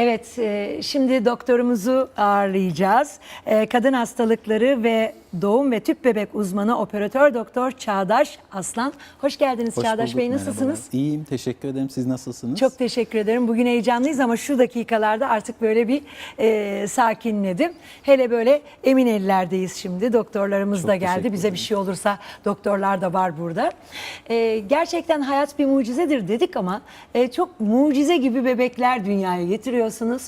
Evet, e, şimdi doktorumuzu ağırlayacağız. E, Kadın hastalıkları ve doğum ve tüp bebek uzmanı operatör doktor Çağdaş Aslan. Hoş geldiniz Hoş Çağdaş bulduk, Bey, nasılsınız? merhabalar. İyiyim, teşekkür ederim. Siz nasılsınız? Çok teşekkür ederim. Bugün heyecanlıyız ama şu dakikalarda artık böyle bir e, sakinledim. Hele böyle emin ellerdeyiz şimdi. Doktorlarımız Çok da geldi. Bize bir şey olursa doktorlar da var burada. E, gerçekten hayat bir mucizedir dedik ama e, çok mucize gibi bebekler dünyaya getiriyorsunuz.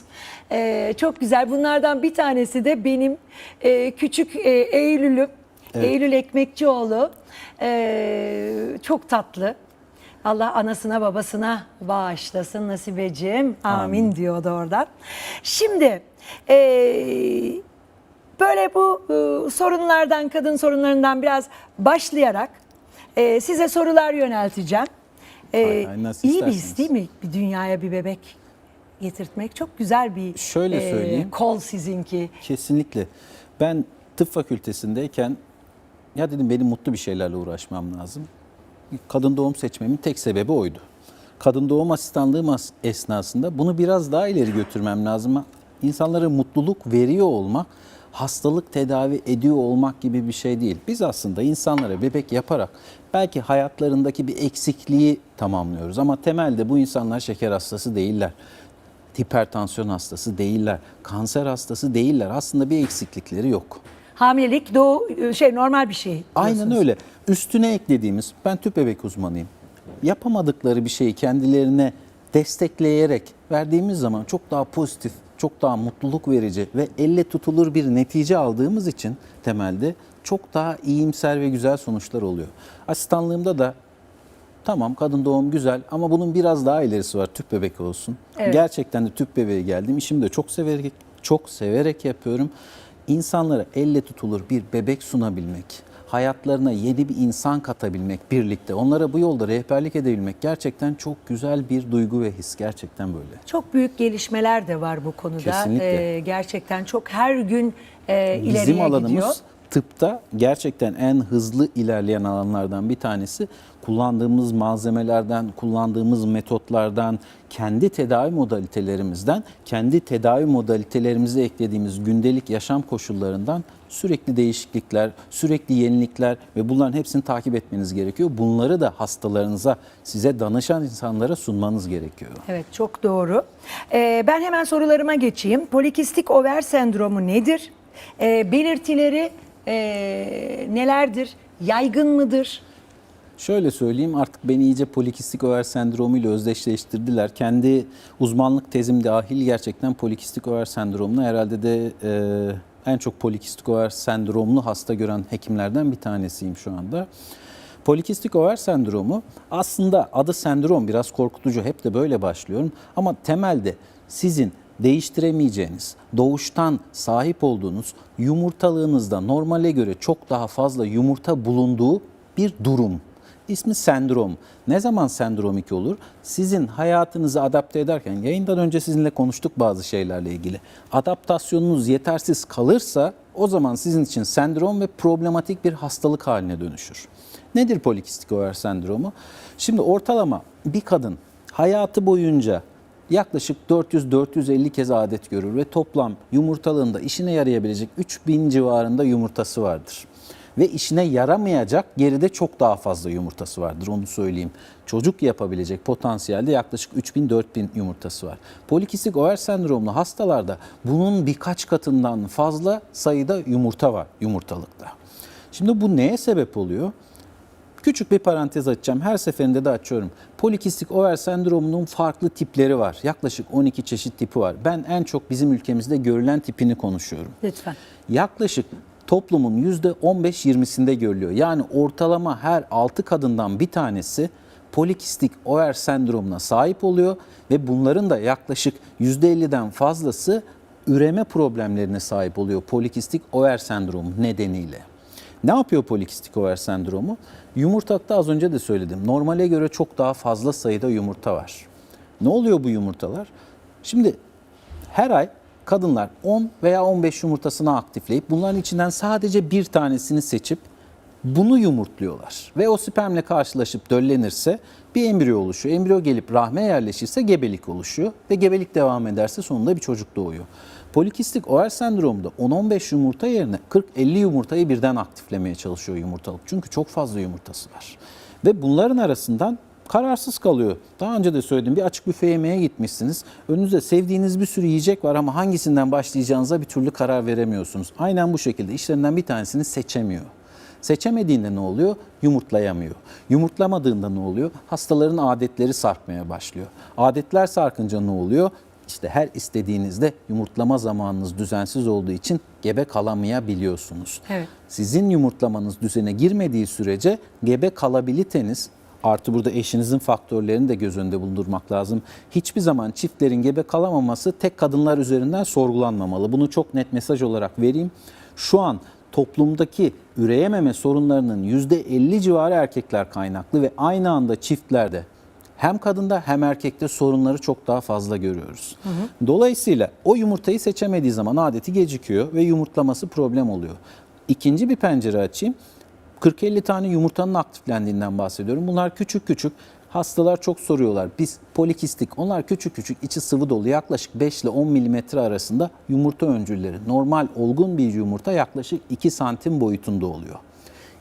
E, çok güzel. Bunlardan bir tanesi de benim e, küçük e, Eylül'üm. Eylül Ekmekçioğlu. E, çok tatlı. Allah anasına babasına bağışlasın Nasibeciğim. Amin, Amin. diyordu oradan. Şimdi eee, böyle bu e, sorunlardan, kadın sorunlarından biraz başlayarak e, size sorular yönelteceğim. E, hay, nasıl iyi bir his değil mi? Bir dünyaya bir bebek getirtmek çok güzel bir Şöyle söyleyeyim. kol sizinki. Kesinlikle. Ben tıp fakültesindeyken ya dedim benim mutlu bir şeylerle uğraşmam lazım. Kadın doğum seçmemin tek sebebi oydu. Kadın doğum asistanlığım as- esnasında bunu biraz daha ileri götürmem lazım. İnsanlara mutluluk veriyor olmak, hastalık tedavi ediyor olmak gibi bir şey değil. Biz aslında insanlara bebek yaparak belki hayatlarındaki bir eksikliği tamamlıyoruz. Ama temelde bu insanlar şeker hastası değiller hipertansiyon hastası değiller, kanser hastası değiller. Aslında bir eksiklikleri yok. Hamilelik doğu şey normal bir şey. Aynen öyle. Üstüne eklediğimiz, ben tüp bebek uzmanıyım. Yapamadıkları bir şeyi kendilerine destekleyerek verdiğimiz zaman çok daha pozitif, çok daha mutluluk verici ve elle tutulur bir netice aldığımız için temelde çok daha iyimser ve güzel sonuçlar oluyor. Asistanlığımda da Tamam kadın doğum güzel ama bunun biraz daha ilerisi var. Tüp bebek olsun. Evet. Gerçekten de tüp bebeğe geldim. İşimi de çok severek çok severek yapıyorum. İnsanlara elle tutulur bir bebek sunabilmek, hayatlarına yeni bir insan katabilmek birlikte, onlara bu yolda rehberlik edebilmek gerçekten çok güzel bir duygu ve his. Gerçekten böyle. Çok büyük gelişmeler de var bu konuda. Kesinlikle. Ee, gerçekten çok her gün e, ileriye Bizim alanımız gidiyor. tıpta gerçekten en hızlı ilerleyen alanlardan bir tanesi. Kullandığımız malzemelerden, kullandığımız metotlardan, kendi tedavi modalitelerimizden, kendi tedavi modalitelerimize eklediğimiz gündelik yaşam koşullarından sürekli değişiklikler, sürekli yenilikler ve bunların hepsini takip etmeniz gerekiyor. Bunları da hastalarınıza, size danışan insanlara sunmanız gerekiyor. Evet çok doğru. Ee, ben hemen sorularıma geçeyim. Polikistik over sendromu nedir? Ee, belirtileri e, nelerdir? Yaygın mıdır? Şöyle söyleyeyim artık beni iyice polikistik over sendromu ile özdeşleştirdiler. Kendi uzmanlık tezim dahil gerçekten polikistik over sendromunu herhalde de e, en çok polikistik over sendromlu hasta gören hekimlerden bir tanesiyim şu anda. Polikistik over sendromu aslında adı sendrom biraz korkutucu hep de böyle başlıyorum ama temelde sizin değiştiremeyeceğiniz, doğuştan sahip olduğunuz yumurtalığınızda normale göre çok daha fazla yumurta bulunduğu bir durum. İsmi sendrom. Ne zaman sendromik olur? Sizin hayatınızı adapte ederken, yayından önce sizinle konuştuk bazı şeylerle ilgili. Adaptasyonunuz yetersiz kalırsa o zaman sizin için sendrom ve problematik bir hastalık haline dönüşür. Nedir polikistik over sendromu? Şimdi ortalama bir kadın hayatı boyunca yaklaşık 400-450 kez adet görür ve toplam yumurtalığında işine yarayabilecek 3000 civarında yumurtası vardır. Ve işine yaramayacak geride çok daha fazla yumurtası vardır onu söyleyeyim. Çocuk yapabilecek potansiyelde yaklaşık 3000-4000 yumurtası var. Polikistik over sendromlu hastalarda bunun birkaç katından fazla sayıda yumurta var yumurtalıkta. Şimdi bu neye sebep oluyor? Küçük bir parantez açacağım. Her seferinde de açıyorum. Polikistik over sendromunun farklı tipleri var. Yaklaşık 12 çeşit tipi var. Ben en çok bizim ülkemizde görülen tipini konuşuyorum. Lütfen. Yaklaşık toplumun %15-20'sinde görülüyor. Yani ortalama her 6 kadından bir tanesi polikistik over sendromuna sahip oluyor ve bunların da yaklaşık %50'den fazlası üreme problemlerine sahip oluyor polikistik over sendromu nedeniyle. Ne yapıyor polikistik over sendromu? Yumurtalıkta az önce de söyledim. Normale göre çok daha fazla sayıda yumurta var. Ne oluyor bu yumurtalar? Şimdi her ay kadınlar 10 veya 15 yumurtasını aktifleyip bunların içinden sadece bir tanesini seçip Bunu yumurtluyorlar ve o spermle karşılaşıp döllenirse bir embriyo oluşuyor. Embriyo gelip rahme yerleşirse gebelik oluşuyor ve gebelik devam ederse sonunda bir çocuk doğuyor. Polikistik over sendromda 10-15 yumurta yerine 40-50 yumurtayı birden aktiflemeye çalışıyor yumurtalık. Çünkü çok fazla yumurtası var. Ve bunların arasından kararsız kalıyor. Daha önce de söyledim bir açık büfe yemeğe gitmişsiniz. Önünüzde sevdiğiniz bir sürü yiyecek var ama hangisinden başlayacağınıza bir türlü karar veremiyorsunuz. Aynen bu şekilde işlerinden bir tanesini seçemiyor. Seçemediğinde ne oluyor? Yumurtlayamıyor. Yumurtlamadığında ne oluyor? Hastaların adetleri sarkmaya başlıyor. Adetler sarkınca ne oluyor? İşte her istediğinizde yumurtlama zamanınız düzensiz olduğu için gebe kalamayabiliyorsunuz. Evet. Sizin yumurtlamanız düzene girmediği sürece gebe kalabiliteniz artı burada eşinizin faktörlerini de göz önünde bulundurmak lazım. Hiçbir zaman çiftlerin gebe kalamaması tek kadınlar üzerinden sorgulanmamalı. Bunu çok net mesaj olarak vereyim. Şu an toplumdaki üreyememe sorunlarının %50 civarı erkekler kaynaklı ve aynı anda çiftlerde hem kadında hem erkekte sorunları çok daha fazla görüyoruz. Dolayısıyla o yumurtayı seçemediği zaman adeti gecikiyor ve yumurtlaması problem oluyor. İkinci bir pencere açayım. 40-50 tane yumurtanın aktiflendiğinden bahsediyorum. Bunlar küçük küçük. Hastalar çok soruyorlar. Biz polikistik, onlar küçük küçük, içi sıvı dolu yaklaşık 5 ile 10 milimetre arasında yumurta öncülleri. Normal olgun bir yumurta yaklaşık 2 santim boyutunda oluyor.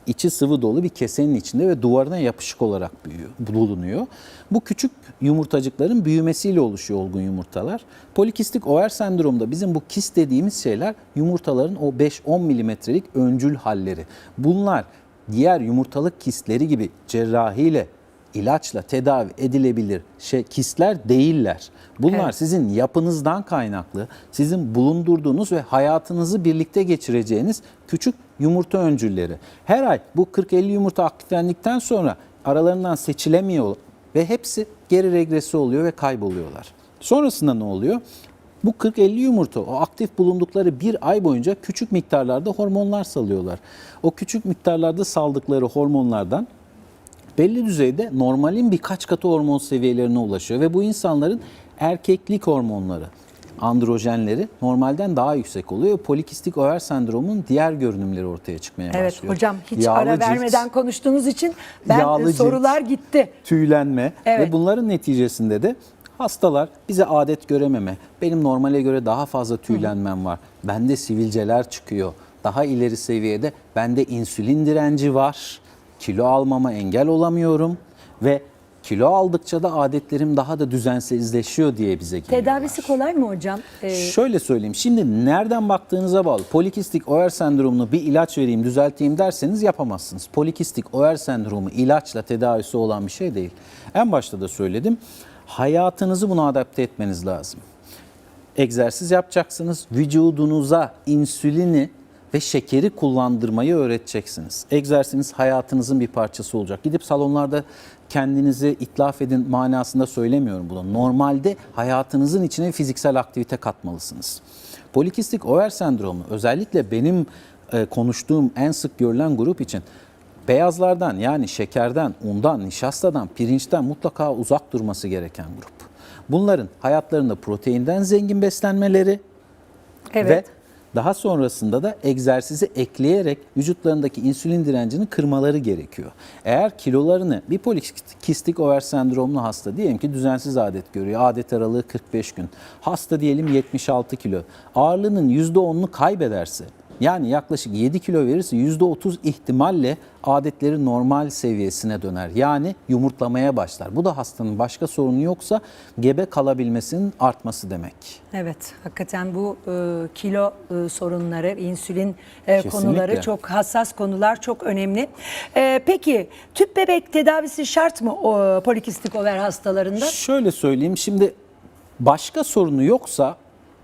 İçi sıvı dolu bir kesenin içinde ve duvarına yapışık olarak büyüyor, bulunuyor. Bu küçük yumurtacıkların büyümesiyle oluşuyor olgun yumurtalar. Polikistik over sendromda bizim bu kist dediğimiz şeyler yumurtaların o 5-10 milimetrelik öncül halleri. Bunlar diğer yumurtalık kistleri gibi cerrahiyle ilaçla tedavi edilebilir şey kistler değiller. Bunlar Evet. sizin yapınızdan kaynaklı, sizin bulundurduğunuz ve hayatınızı birlikte geçireceğiniz küçük yumurta öncülleri. Her ay bu 40-50 yumurta aktiflendikten sonra aralarından seçilemiyor ve hepsi geri regresi oluyor ve kayboluyorlar. Sonrasında ne oluyor? Bu 40-50 yumurta o aktif bulundukları bir ay boyunca küçük miktarlarda hormonlar salıyorlar. O küçük miktarlarda saldıkları hormonlardan belli düzeyde normalin birkaç katı hormon seviyelerine ulaşıyor ve bu insanların erkeklik hormonları, androjenleri normalden daha yüksek oluyor. Polikistik over sendromun diğer görünümleri ortaya çıkmaya Evet başlıyor. hocam hiç Yağlı ara cilt, vermeden konuştuğunuz için ben Yağlı e, cilt. sorular gitti. tüylenme Evet. ve bunların neticesinde de hastalar bize adet görememe, benim normale göre daha fazla tüylenmem var, bende sivilceler çıkıyor, daha ileri seviyede bende insülin direnci var, kilo almama engel olamıyorum ve kilo aldıkça da adetlerim daha da düzensizleşiyor diye bize geliyorlar. Tedavisi kolay mı hocam? Ee, Şöyle söyleyeyim. Şimdi nereden baktığınıza bağlı. Polikistik over sendromunu bir ilaç vereyim, düzelteyim derseniz yapamazsınız. Polikistik over sendromu ilaçla tedavisi olan bir şey değil. En başta da söyledim. Hayatınızı buna adapte etmeniz lazım. Egzersiz yapacaksınız. Vücudunuza insülini ve şekeri kullandırmayı öğreteceksiniz. Egzersiniz hayatınızın bir parçası olacak. Gidip salonlarda kendinizi itlaf edin manasında söylemiyorum bunu. Normalde hayatınızın içine fiziksel aktivite katmalısınız. Polikistik over sendromu özellikle benim e, konuştuğum en sık görülen grup için beyazlardan yani şekerden, undan, nişastadan, pirinçten mutlaka uzak durması gereken grup. Bunların hayatlarında proteinden zengin beslenmeleri, Evet. ve daha sonrasında da egzersizi ekleyerek vücutlarındaki insülin direncini kırmaları gerekiyor. Eğer kilolarını bir polikistik over sendromlu hasta diyelim ki düzensiz adet görüyor. Adet aralığı 45 gün. Hasta diyelim 76 kilo. Ağırlığının %10'unu kaybederse yani yaklaşık 7 kilo verirse %30 ihtimalle adetleri normal seviyesine döner. Yani yumurtlamaya başlar. Bu da hastanın başka sorunu yoksa gebe kalabilmesinin artması demek. Evet, hakikaten bu e, kilo e, sorunları, insülin e, Kesinlikle. konuları çok hassas konular, çok önemli. E, peki tüp bebek tedavisi şart mı o polikistik over hastalarında? Şöyle söyleyeyim şimdi başka sorunu yoksa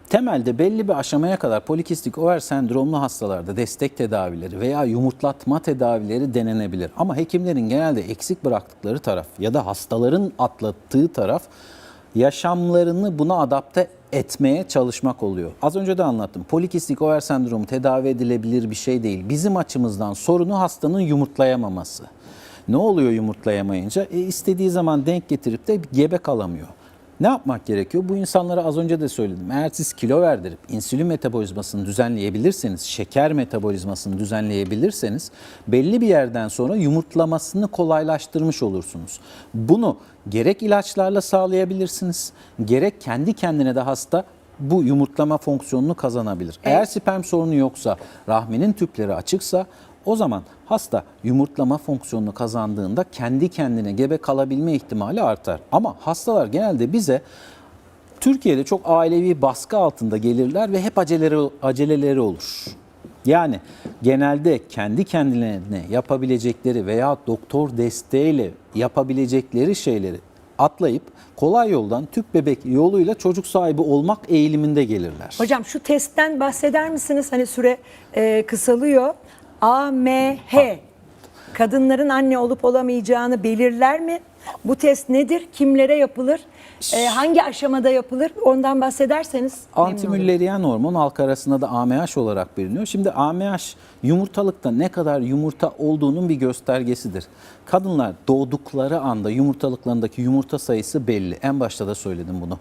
temelde belli bir aşamaya kadar polikistik over sendromlu hastalarda destek tedavileri veya yumurtlatma tedavileri denenebilir. Ama hekimlerin genelde eksik bıraktıkları taraf ya da hastaların atlattığı taraf yaşamlarını buna adapte etmeye çalışmak oluyor. Az önce de anlattım. Polikistik over sendromu tedavi edilebilir bir şey değil. Bizim açımızdan sorunu hastanın yumurtlayamaması. Ne oluyor yumurtlayamayınca? E, istediği zaman denk getirip de gebe kalamıyor. Ne yapmak gerekiyor? Bu insanlara az önce de söyledim. Eğer siz kilo verdirip insülin metabolizmasını düzenleyebilirseniz, şeker metabolizmasını düzenleyebilirseniz belli bir yerden sonra yumurtlamasını kolaylaştırmış olursunuz. Bunu gerek ilaçlarla sağlayabilirsiniz, gerek kendi kendine de hasta bu yumurtlama fonksiyonunu kazanabilir. Eğer sperm sorunu yoksa, rahminin tüpleri açıksa o zaman hasta yumurtlama fonksiyonunu kazandığında kendi kendine gebe kalabilme ihtimali artar. Ama hastalar genelde bize Türkiye'de çok ailevi baskı altında gelirler ve hep aceleleri, aceleleri olur. Yani genelde kendi kendilerine yapabilecekleri veya doktor desteğiyle yapabilecekleri şeyleri atlayıp kolay yoldan tüp bebek yoluyla çocuk sahibi olmak eğiliminde gelirler. Hocam şu testten bahseder misiniz? Hani süre e, kısalıyor. AMH kadınların anne olup olamayacağını belirler mi? Bu test nedir? Kimlere yapılır? E, hangi aşamada yapılır? Ondan bahsederseniz. Antimülleriyen hormon halk arasında da AMH olarak biliniyor. Şimdi AMH yumurtalıkta ne kadar yumurta olduğunun bir göstergesidir. Kadınlar doğdukları anda yumurtalıklarındaki yumurta sayısı belli. En başta da söyledim bunu.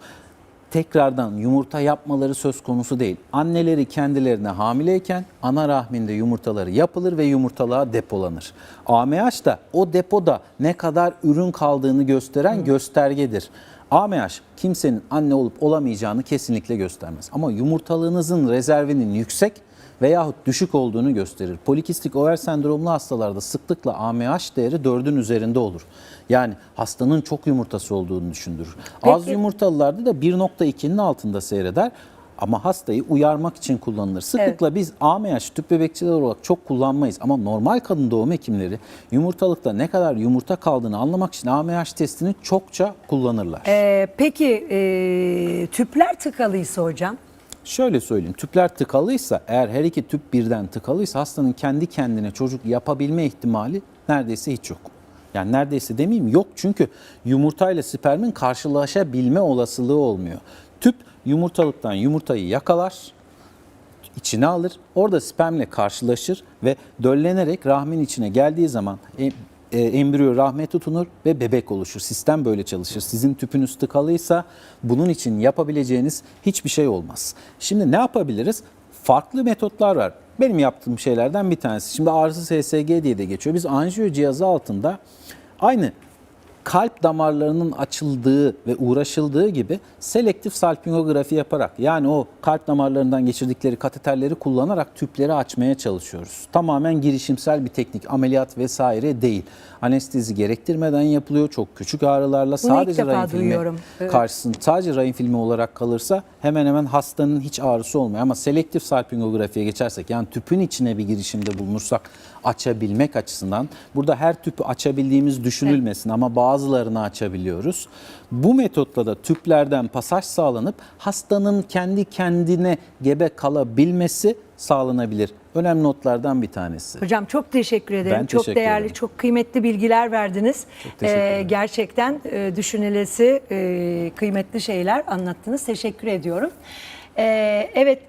Tekrardan yumurta yapmaları söz konusu değil. Anneleri kendilerine hamileyken ana rahminde yumurtaları yapılır ve yumurtalığa depolanır. AMH da o depoda ne kadar ürün kaldığını gösteren göstergedir. AMH kimsenin anne olup olamayacağını kesinlikle göstermez. Ama yumurtalığınızın rezervinin yüksek veyahut düşük olduğunu gösterir. Polikistik over sendromlu hastalarda sıklıkla AMH değeri 4'ün üzerinde olur. Yani hastanın çok yumurtası olduğunu düşündürür. Az Peki. yumurtalılarda da 1.2'nin altında seyreder. Ama hastayı uyarmak için kullanılır. Sıklıkla biz AMH tüp bebekçiler olarak çok kullanmayız. Ama normal kadın doğum hekimleri yumurtalıkta ne kadar yumurta kaldığını anlamak için AMH testini çokça kullanırlar. E, peki e, tüpler tıkalıysa hocam? Şöyle söyleyeyim, tüpler tıkalıysa, eğer her iki tüp birden tıkalıysa hastanın kendi kendine çocuk yapabilme ihtimali neredeyse hiç yok. Yani neredeyse demeyeyim yok çünkü yumurtayla spermin karşılaşabilme olasılığı olmuyor. Tüp yumurtalıktan yumurtayı yakalar, içine alır. Orada spermle karşılaşır ve döllenerek rahmin içine geldiği zaman em- e, embriyo rahme tutunur ve bebek oluşur. Sistem böyle çalışır. Sizin tüpünüz tıkalıysa bunun için yapabileceğiniz hiçbir şey olmaz. Şimdi ne yapabiliriz? Farklı metotlar var. Benim yaptığım şeylerden bir tanesi. Şimdi ağrısız HSG diye de geçiyor. Biz anjiyo cihazı altında aynı kalp damarlarının açıldığı ve uğraşıldığı gibi selektif salpingografi yaparak yani o kalp damarlarından geçirdikleri kateterleri kullanarak tüpleri açmaya çalışıyoruz. Tamamen girişimsel bir teknik, ameliyat vesaire değil. Anestezi gerektirmeden yapılıyor. Çok küçük ağrılarla ilk sadece rahim filmi. Evet. karşısında sadece rahim filmi olarak kalırsa hemen hemen hastanın hiç ağrısı olmuyor. Ama selektif salpingografiye geçersek yani tüpün içine bir girişimde bulunursak açabilmek açısından burada her tüpü açabildiğimiz düşünülmesin ama bazılarını açabiliyoruz. Bu metotla da tüplerden pasaj sağlanıp hastanın kendi kendine gebe kalabilmesi sağlanabilir. Önemli notlardan bir tanesi. Hocam çok teşekkür ederim. Ben çok teşekkür değerli, ederim. çok kıymetli bilgiler verdiniz. Çok Ee, gerçekten e, düşünülesi e, kıymetli şeyler anlattınız. Teşekkür ediyorum. Ee, evet